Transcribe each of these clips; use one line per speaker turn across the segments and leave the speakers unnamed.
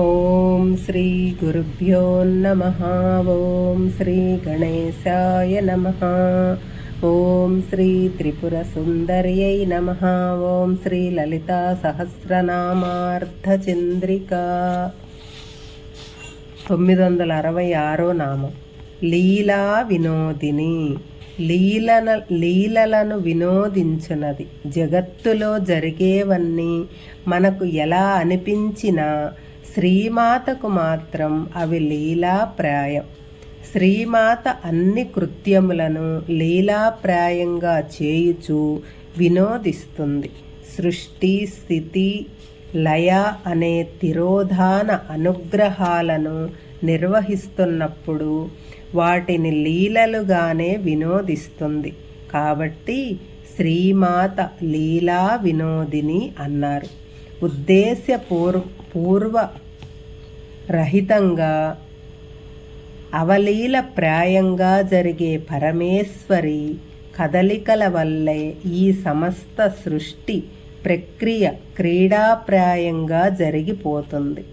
ఓం శ్రీ గురుభ్యో నమ. ఓం శ్రీ గణేశాయ నమ. ఓం శ్రీ త్రిపుర సుందర్యై నమ. ఓం శ్రీ లలితా సహస్రనామార్ధచంద్రిక తొమ్మిది వందల అరవై ఆరో నామం. లీలా వినోదిని. లీలన లీలలను వినోదించునది. జగత్తులో జరిగేవన్నీ మనకు ఎలా అనిపించినా శ్రీమాతకు మాత్రం అవి లీలాప్రాయం. శ్రీమాత అన్ని కృత్యములను లీలాప్రాయంగా చేయుచు వినోదిస్తుంది. సృష్టి స్థితి లయ అనే తిరోధాన అనుగ్రహాలను నిర్వహిస్తున్నప్పుడు వాటిని లీలలుగానే వినోదిస్తుంది. కాబట్టి శ్రీమాత లీలా వినోదిని అన్నారు. ఉద్దేశ్యపూర్వ పూర్వ రహితంగా అవలీల ప్రాయంగా జరిగే పరమేశ్వరి కదలికల వల్లే ఈ సమస్త సృష్టి ప్రక్రియ క్రీడాప్రాయంగా జరిగిపోతుంది.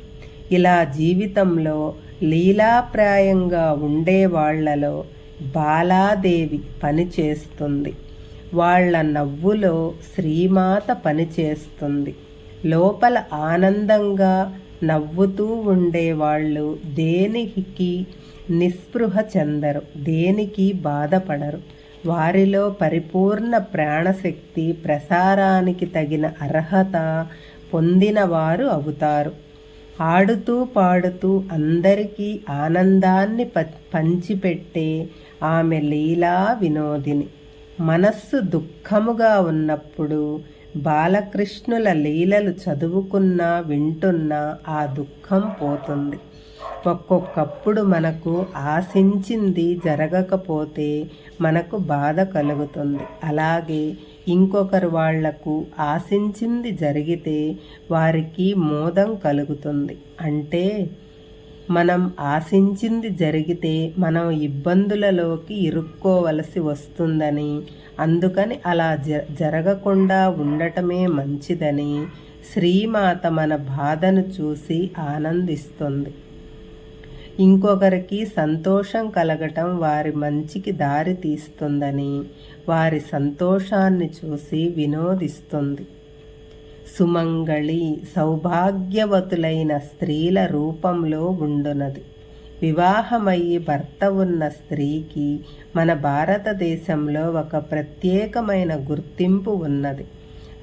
ఇలా జీవితంలో లీలాప్రాయంగా ఉండే వాళ్ళలో బాలాదేవి పనిచేస్తుంది. వాళ్ళ నవ్వులో శ్రీమాత పనిచేస్తుంది. లోపల ఆనందంగా నవ్వుతూ ఉండేవాళ్ళు దేనికి నిస్పృహ చెందరు దేనికి బాధపడరు. వారిలో పరిపూర్ణ ప్రాణశక్తి ప్రసారానికి తగిన అర్హత పొందినవారు అవుతారు. ఆడుతూ పాడుతూ అందరికీ ఆనందాన్ని ప పంచిపెట్టే ఆమె లీలా వినోదిని. మనస్సు దుఃఖముగా ఉన్నప్పుడు బాలకృష్ణుల లీలలు చదువుకున్నా వింటున్నా ఆ దుఃఖం పోతుంది. ఒక్కొక్కప్పుడు మనకు ఆశించింది జరగకపోతే మనకు బాధ కలుగుతుంది. అలాగే ఇంకొకరు వాళ్ళకు ఆశించింది జరిగితే వారికి మోదం కలుగుతుంది. అంటే మనం ఆశించింది జరిగితే మనం ఇబ్బందులలోకి ఇరుక్కోవలసి వస్తుందని అందుకని అలా జ జరగకుండా ఉండటమే మంచిదని శ్రీమాత మన బాధను చూసి ఆనందిస్తుంది. ఇంకొకరికి సంతోషం కలగటం వారి మంచికి దారి తీస్తుందని వారి సంతోషాన్ని చూసి వినోదిస్తుంది. సుమంగళి సౌభాగ్యవతులైన స్త్రీల రూపంలో ఉండునది. వివాహమయ్యి భర్త ఉన్న స్త్రీకి మన భారతదేశంలో ఒక ప్రత్యేకమైన గుర్తింపు ఉన్నది.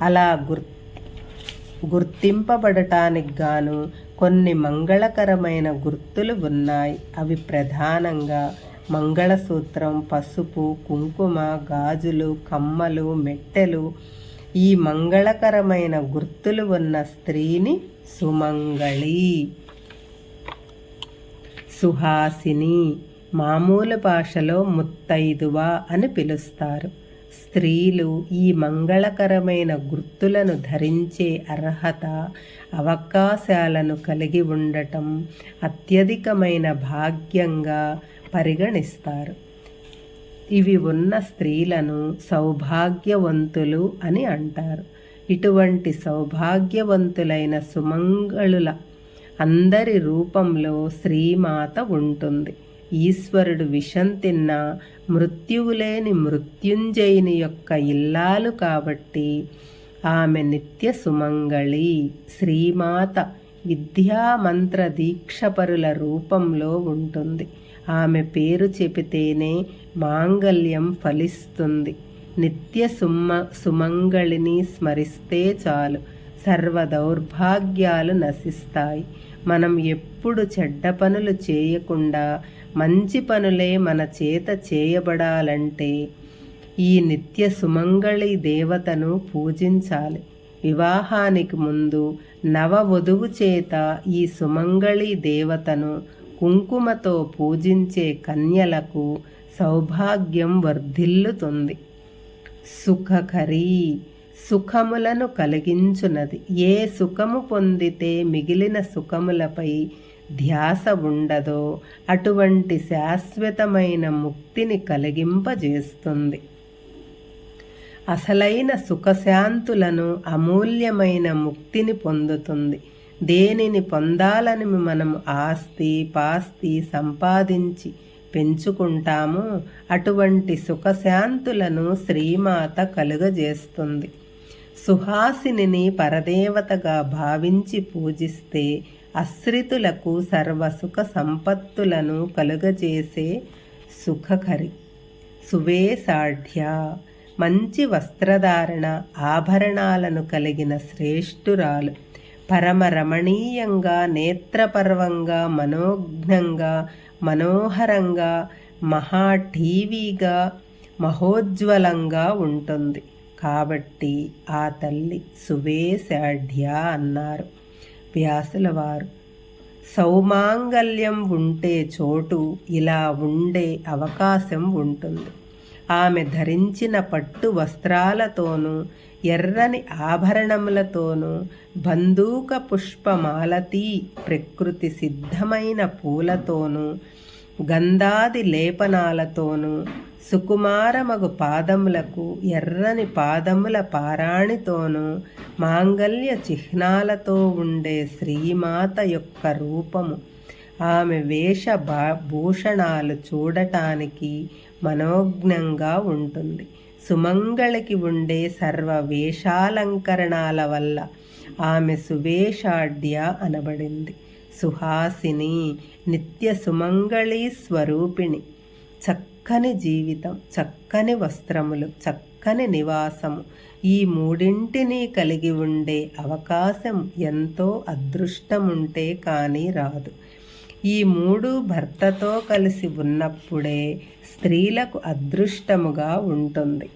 అలా గుర్ గుర్తింపబడటానికి గాను కొన్ని మంగళకరమైన గుర్తులు ఉన్నాయి. అవి ప్రధానంగా మంగళసూత్రం పసుపు కుంకుమ గాజులు కమ్మలు మెట్టెలు ఈ మంగళకరమైన గుర్తులు ఉన్న స్త్రీని సుమంగళి. సుహాసిని మామూలు భాషలో ముత్తైదువ అని పిలుస్తారు. స్త్రీలు ఈ మంగళకరమైన గుర్తులను ధరించే అర్హత అవకాశాలను కలిగి ఉండటం అత్యధికమైన భాగ్యంగా పరిగణిస్తారు. ఇవి ఉన్న స్త్రీలను సౌభాగ్యవంతులు అని అంటారు. ఇటువంటి సౌభాగ్యవంతులైన సుమంగళుల అందరి రూపంలో శ్రీమాత ఉంటుంది. ఈశ్వరుడు విషం తిన్న మృత్యువులేని మృత్యుంజయుని యొక్క ఇల్లాలు కాబట్టి ఆమె నిత్య సుమంగళి శ్రీమాత విద్యామంత్ర దీక్షపరుల రూపంలో ఉంటుంది. ఆమె పేరు చెబితేనే మాంగల్యం ఫలిస్తుంది. నిత్య సుమ్మ సుమంగళిని స్మరిస్తే చాలు. సర్వ దౌర్భాగ్యాలు నశిస్తాయి. మనం ఎప్పుడు చెడ్డ పనులు చేయకుండా మంచి పనులే మన చేత చేయబడాలంటే ఈ నిత్య సుమంగళి దేవతను పూజించాలి. వివాహానికి ముందు నవ వధువు చేత ఈ సుమంగళి దేవతను కుంకుమతో పూజించే కన్యలకు సౌభాగ్యం వర్ధిల్లుతుంది. సుఖకరీ సుఖములను కలిగించున్నది ఏ సుఖము పొందితే మిగిలిన సుఖములపై ధ్యాస ఉండదో అటువంటి శాశ్వతమైన ముక్తిని కలిగింపజేస్తుంది. అసలైన సుఖశాంతులను అమూల్యమైన ముక్తిని పొందుతుంది. దేనిని పొందాలని మనం ఆస్తి పాస్తి సంపాదించి పెంచుకుంటామో అటువంటి సుఖశాంతులను శ్రీమాత కలుగజేస్తుంది. సుహాసిని పరదేవతగా భావించి పూజిస్తే అశ్రితులకు సర్వసుఖ సంపత్తులను కలుగజేసే సుఖకరి. సువేసాఢ్య మంచి వస్త్రధారణ ఆభరణాలను కలిగిన శ్రేష్ఠురాలు. పరమ రమణీయంగా నేత్రపర్వంగా మనోజ్ఞంగా మనోహరంగా మహా టీవీగా మహోజ్వలంగా ఉంటుంది. కాబట్టి ఆ తల్లి సువేశాఢ్య అన్నారు. వ్యాసుల వారు సౌమాంగల్యం ఉంటే చోటు ఇలా ఉండే అవకాశం ఉంటుంది. ఆమె ధరించిన పట్టు వస్త్రాలతోనూ ఎర్రని ఆభరణములతోనూ బందూక పుష్పమాలతీ ప్రకృతి సిద్ధమైన పూలతోనూ గంధాది లేపనాలతోనూ సుకుమారమగు పాదములకు ఎర్రని పాదముల పారాణితోనూ మాంగల్య చిహ్నాలతో ఉండే శ్రీమాత యొక్క రూపము. ఆమె వేష భూషణాలు చూడటానికి మనోజ్ఞంగా ఉంటుంది. సుమంగళికి ఉండే సర్వ వేషాలంకరణాల వల్ల ఆమె సువేషాఢ్య అనబడింది. సుహాసిని నిత్య సుమంగళీ స్వరూపిణి. చక్కని జీవితం చక్కని వస్త్రములు చక్కని నివాసము. ఈ మూడింటిని కలిగి ఉండే అవకాశం ఎంతో అదృష్టముంటే కానీ రాదు. ఈ మూడు భర్తతో కలిసి ఉన్నప్పుడే స్త్రీలకు అదృష్టముగా ఉంటుంది.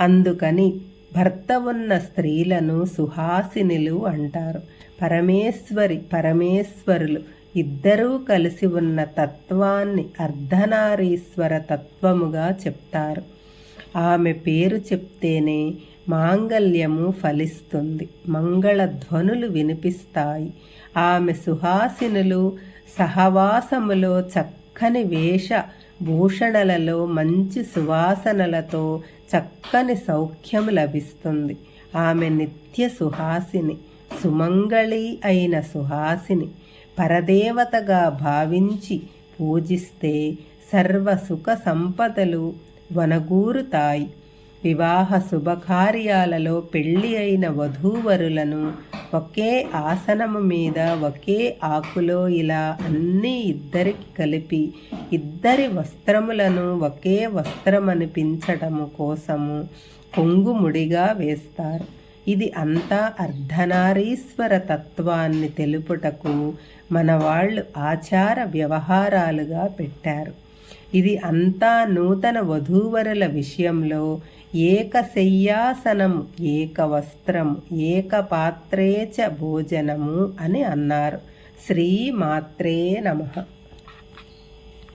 అందుకని భర్త ఉన్న స్త్రీలను సుహాసినులు అంటారు. పరమేశ్వరి పరమేశ్వరులు ఇద్దరూ కలిసి ఉన్న తత్వాన్ని అర్ధనారీశ్వర తత్వముగా చెప్తారు. ఆమె పేరు చెప్తేనే మాంగల్యము ఫలిస్తుంది. మంగళ ధ్వనులు వినిపిస్తాయి. ఆమె సుహాసినులు సహవాసములో చక్కని వేష భూషణలలో మంచి సువాసనలతో చక్కని సౌఖ్యం లభిస్తుంది. ఆమె నిత్య సుహాసిని సుమంగళి అయిన సుహాసిని పరదేవతగా భావించి పూజిస్తే సర్వ సుఖ సంపదలు వనగూరుతాయి. వివాహ శుభకార్యాలలో పెళ్ళి అయిన వధూవరులను ఒకే ఆసనము మీద ఒకే ఆకులో ఇలా అన్నీ ఇద్దరికి కలిపి ఇద్దరి వస్త్రములను ఒకే వస్త్రమనిపించటము కోసము కొంగుముడిగా వేస్తారు. ఇది అంతా అర్ధనారీశ్వర తత్వాన్ని తెలుపుటకు మన వాళ్ళు ఆచార వ్యవహారాలుగా పెట్టారు. ఇది అంతా నూతన వధూవరుల విషయంలో ఏకశయ్యాసనం ఏక వస్త్రం ఏకపాత్రే చ భోజనము అని అన్నారు. శ్రీమాత్రే నమః.